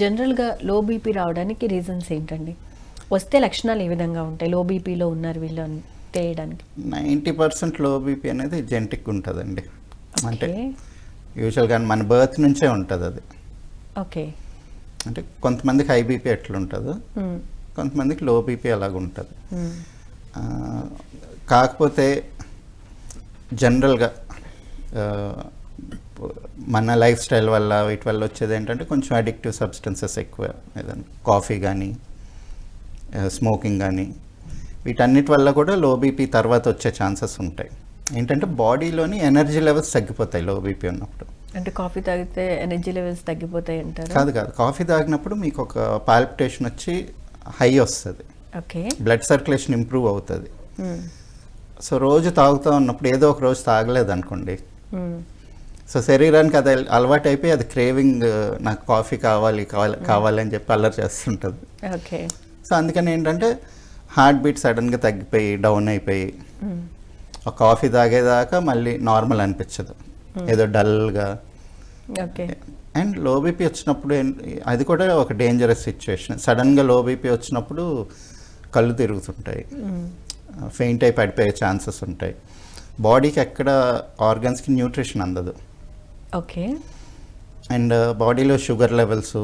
జనరల్గా low BP రావడానికి reasons ఏంటండి? వస్తే లక్షణాలు ఏ విధంగా ఉంటాయి? లో బీపీలో ఉన్నారు వీళ్ళు అని తెలియడానికి నైంటీ పర్సెంట్లో బీపీ అనేది జెంటిక్ ఉంటుందండి. అంటే యూజువల్గా మన బర్త్ నుంచే ఉంటుంది అది. ఓకే. అంటే కొంతమందికి హై బీపీ ఎట్లా ఉంటుందో మ్మ్. కొంతమందికి లో బీపీ అలాగ ఉంటుంది కాకపోతే జనరల్గా మన లైఫ్ స్టైల్ వల్ల వీటి వల్ల వచ్చేది ఏంటంటే కొంచెం అడిక్టివ్ సబ్స్టెన్సెస్ ఎక్కువ. ఏదైనా కాఫీ కానీ స్మోకింగ్ కానీ వీటన్నిటి వల్ల కూడా లో బీపీ తర్వాత వచ్చే ఛాన్సెస్ ఉంటాయి. ఏంటంటే బాడీలోని ఎనర్జీ లెవెల్స్ తగ్గిపోతాయి లో బీపీ ఉన్నప్పుడు. అంటే కాఫీ తాగితే ఎనర్జీ లెవెల్స్ తగ్గిపోతాయి అంటారు? కాదు కాదు. కాఫీ తాగినప్పుడు మీకు ఒక పాల్పిటేషన్ వచ్చి హై వస్తుంది. ఓకే. బ్లడ్ సర్క్యులేషన్ ఇంప్రూవ్ అవుతుంది. సో రోజు తాగుతూ ఉన్నప్పుడు ఏదో ఒక రోజు తాగలేదు అనుకోండి. సో శరీరానికి అది అలవాటు అయిపోయి అది క్రేవింగ్ నాకు కాఫీ కావాలి కావాలి కావాలి అని చెప్పి అల్లరి చేస్తుంటుంది. ఓకే. సో అందుకని ఏంటంటే హార్ట్ బీట్ సడన్గా తగ్గిపోయి డౌన్ అయిపోయి మ్మ్. ఒక కాఫీ తాగేదాకా మళ్ళీ నార్మల్ అనిపించదు. ఏదో డల్గా. ఓకే. అండ్లో బీపీ వచ్చినప్పుడు అది కూడా ఒక డేంజరస్ సిచ్యువేషన్ సడన్గా లో బీపీ వచ్చినప్పుడు కళ్ళు తిరుగుతుంటాయి. ఫెయింట్ అయి పడిపోయే ఛాన్సెస్ ఉంటాయి. బాడీకి ఎక్కడ ఆర్గన్స్కి న్యూట్రిషన్ అందదు. ఓకే అండ్ బాడీలో షుగర్ లెవెల్స్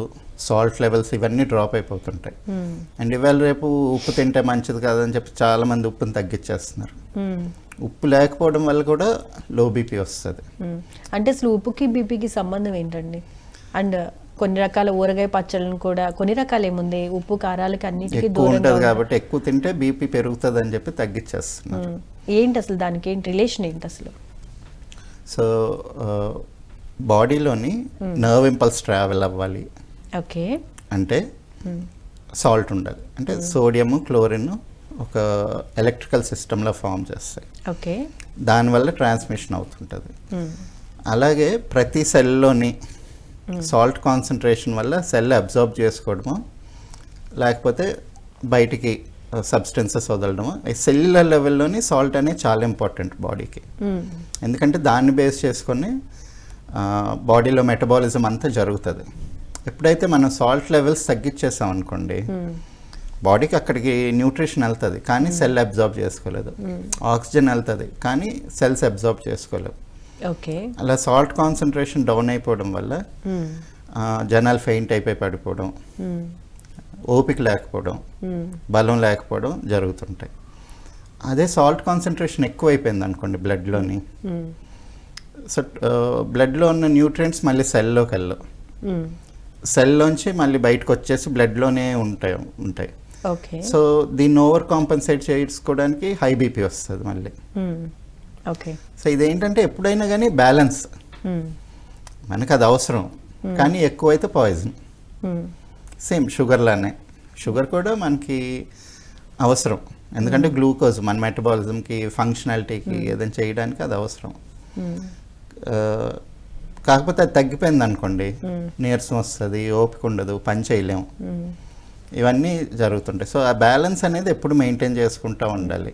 సాల్ట్ లెవెల్స్ ఇవన్నీ డ్రాప్ అయిపోతుంటాయి. అండ్ ఇవాళ రేపు ఉప్పు తింటే మంచిది కాదని చెప్పి చాలామంది ఉప్పుని తగ్గించేస్తున్నారు. ఉప్పు లేకపోవడం వల్ల కూడా లో బీపీ వస్తుంది. అంటే అసలు ఉప్పుకి బీపీకి సంబంధం ఏంటండి అండ్ కొన్ని రకాల ఊరగాయ పచ్చళ్ళను కూడా కొన్ని రకాలు ఏముంది ఉప్పు కారాలకి అన్నిటికీ దూరంగా ఉంటుంది. కాబట్టి ఎక్కువ తింటే బీపీ పెరుగుతుంది అని చెప్పి తగ్గించేస్తున్నారు. ఏంటి అసలు దానికి ఏంటి రిలేషన్ ఏంటి అసలు సో బాడీలోని నర్వ్ ఇంపల్స్ ట్రావెల్ అవ్వాలి. ఓకే. అంటే సాల్ట్ ఉండాలి. అంటే సోడియము క్లోరిన్ ఒక ఎలక్ట్రికల్ సిస్టంలో ఫామ్ చేస్తాయి. ఓకే. దానివల్ల ట్రాన్స్మిషన్ అవుతుంటుంది. మ్మ్. అలాగే ప్రతి సెల్లోని సాల్ట్ కాన్సన్ట్రేషన్ వల్ల సెల్ అబ్జర్వ్ చేసుకోవడము లేకపోతే బయటికి సబ్స్టెన్సెస్ వదలడము సెల్యులర్ లెవెల్లోని సాల్ట్ అనేది చాలా ఇంపార్టెంట్ బాడీకి. ఎందుకంటే దాన్ని బేస్ చేసుకొని బాడీలో మెటబాలిజం అంతా జరుగుతుంది. ఎప్పుడైతే మనం సాల్ట్ లెవెల్స్ తగ్గించేసాం అనుకోండి. బాడీకి అక్కడికి న్యూట్రిషన్ వెళ్తుంది కానీ సెల్ అబ్జర్వ్ చేసుకోలేదు. ఆక్సిజన్ వెళ్తుంది కానీ సెల్స్ అబ్జర్వ్ చేసుకోలేవు ఓకే. అలా సాల్ట్ కాన్సన్ట్రేషన్ డౌన్ అయిపోవడం వల్ల జనాలు ఫెయింట్ అయిపోయి పడిపోవడం. ఓపిక లేకపోవడం. బలం లేకపోవడం జరుగుతుంటాయి. అదే సాల్ట్ కాన్సన్ట్రేషన్ ఎక్కువైపోయింది అనుకోండి బ్లడ్లోని. సో బ్లడ్లో ఉన్న న్యూట్రియంట్స్ మళ్ళీ సెల్లోకి వెళ్ళవు. సెల్లోంచి మళ్ళీ బయటకు వచ్చేసి బ్లడ్లోనే ఉంటాయి ఉంటాయి. ఓకే. సో దీన్ని ఓవర్ కాంపన్సేట్ చేసుకోవడానికి హై బీపీ వస్తుంది మళ్ళీ. మ్మ్. ఓకే. సో ఇదేంటంటే ఎప్పుడైనా కానీ బ్యాలెన్స్. మనకు అది అవసరం. కానీ ఎక్కువైతే పాయిజన్. సేమ్ షుగర్లానే షుగర్ కూడా మనకి అవసరం. ఎందుకంటే గ్లూకోజ్ మన మెటబాలిజంకి ఫంక్షనాలిటీకి ఏదైనా చేయడానికి అది అవసరం. కాకపోతే అది తగ్గిపోయింది అనుకోండి. నీరసం వస్తుంది ఓపిక ఉండదు పని చేయలేము. ఇవన్నీ జరుగుతుంటాయి సో ఆ బ్యాలెన్స్ అనేది ఎప్పుడు మెయింటైన్ చేసుకుంటూ ఉండాలి